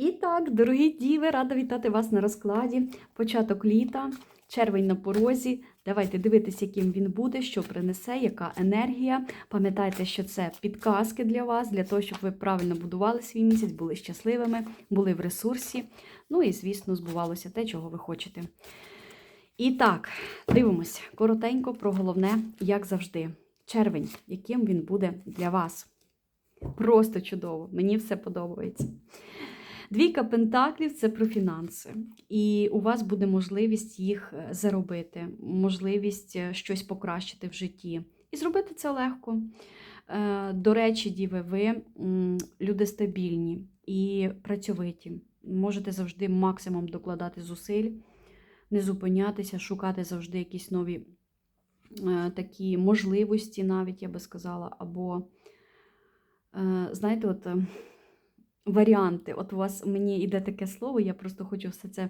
І так, дорогі діви, рада вітати вас на розкладі. Початок літа, червень на порозі. Давайте дивитися, яким він буде, що принесе, яка енергія. Пам'ятайте, що це підказки для вас, для того, щоб ви правильно будували свій місяць, були щасливими, були в ресурсі. Ну і, звісно, збувалося те, чого ви хочете. І так, дивимося коротенько про головне, як завжди. Червень, яким він буде для вас. Просто чудово, мені все подобається. Двійка пентаклів це про фінанси, і у вас буде можливість їх е, заробити, можливість е, щось покращити в житті. І зробити це легко. Е, До речі, діви, ви люди стабільні і працьовиті. Можете завжди максимум докладати зусиль, не зупинятися, шукати завжди якісь нові такі можливості, навіть я би сказала, або, знаєте, от. Варіанти. От у вас мені йде таке слово, я просто хочу все це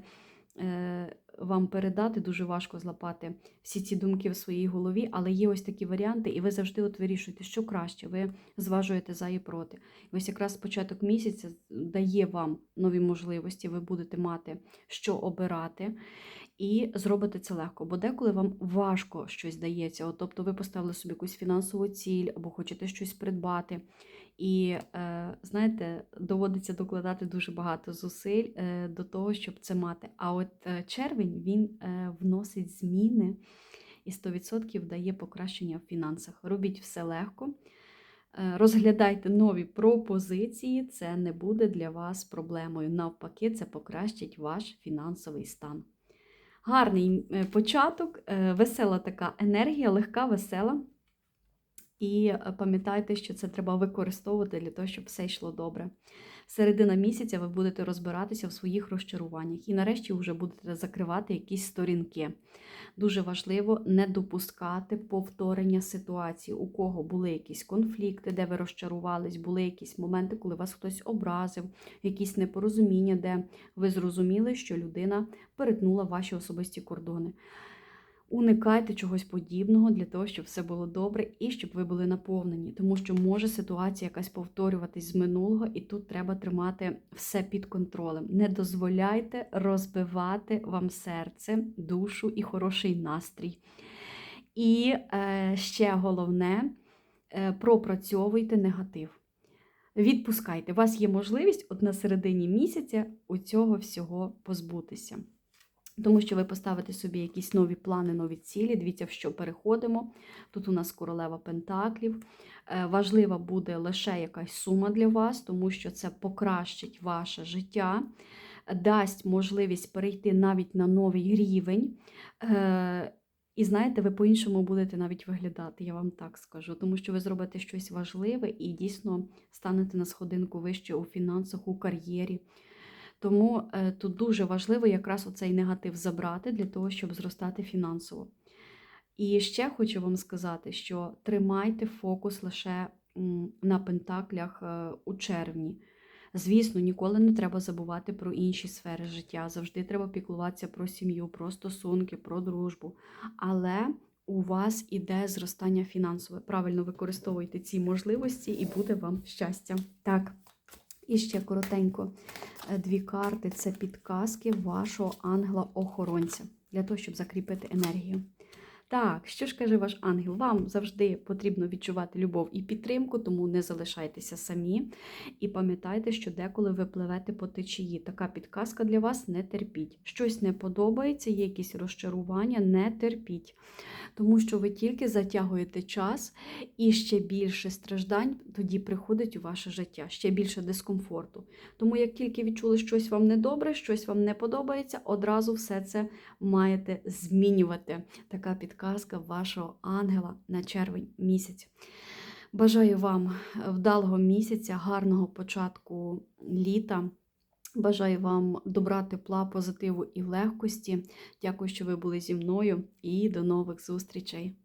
е, вам передати. Дуже важко злапати всі ці думки в своїй голові, але є ось такі варіанти, і ви завжди от вирішуєте, що краще. Ви зважуєте за і проти. І ось якраз початок місяця дає вам нові можливості, ви будете мати що обирати. І зробите це легко, бо деколи вам важко щось дається. От, тобто ви поставили собі якусь фінансову ціль або хочете щось придбати. І, е, знаєте, доводиться докладати дуже багато зусиль е, до того, щоб це мати. А от е, червень він вносить зміни і 100% дає покращення в фінансах. Робіть все легко. Розглядайте нові пропозиції, це не буде для вас проблемою. Навпаки, це покращить ваш фінансовий стан. Гарний початок, весела така енергія, легка, весела. І е, пам'ятайте, що це треба використовувати для того, щоб все йшло добре. Середина місяця ви будете розбиратися в своїх розчаруваннях і нарешті вже будете закривати якісь сторінки. Дуже важливо не допускати повторення ситуації, у кого були якісь конфлікти, де ви розчарувались, були якісь моменти, коли вас хтось образив, якісь непорозуміння, де ви зрозуміли, що людина перетнула ваші особисті кордони. Уникайте чогось подібного для того, щоб все було добре і щоб ви були наповнені, тому що може ситуація якась повторюватись з минулого, і тут треба тримати все під контролем. Не дозволяйте розбивати вам серце, душу і хороший настрій. І е, ще головне, е, пропрацьовуйте негатив. Відпускайте. У вас є можливість от на середині місяця у цього всього позбутися. Тому що ви поставите собі якісь нові плани, нові цілі. Дивіться, в що переходимо. Тут у нас королева Пентаклів. Е, Важлива буде лише якась сума для вас, тому що це покращить ваше життя, дасть можливість перейти навіть на новий рівень. Е, І знаєте, ви по-іншому будете навіть виглядати, я вам так скажу, тому що ви зробите щось важливе і дійсно станете на сходинку вище у фінансах, у кар'єрі. Тому е, тут дуже важливо якраз оцей негатив забрати для того, щоб зростати фінансово. І ще хочу вам сказати, що тримайте фокус лише на пентаклях е, у червні. Звісно, ніколи не треба забувати про інші сфери життя. Завжди треба піклуватися про сім'ю, про стосунки, про дружбу. Але у вас іде зростання фінансове. Правильно використовуйте ці можливості і буде вам щастя. Так. І ще коротенько е, дві карти це підказки вашого ангела-охоронця для того, щоб закріпити енергію. Так, що ж каже ваш ангел? Вам завжди потрібно відчувати любов і підтримку, тому не залишайтеся самі. І пам'ятайте, що деколи ви пливете по течії. Така підказка для вас не терпіть. Щось не подобається, є якісь розчарування, не терпіть. Тому що ви тільки затягуєте час і ще більше страждань тоді приходить у ваше життя, ще більше дискомфорту. Тому як тільки відчули щось вам недобре, щось вам не подобається, одразу все це маєте змінювати. Така підказка вашого ангела на червень місяць. Бажаю вам вдалого місяця, гарного початку літа. Бажаю вам добра, тепла, позитиву і легкості. Дякую, що ви були зі мною, і до нових зустрічей!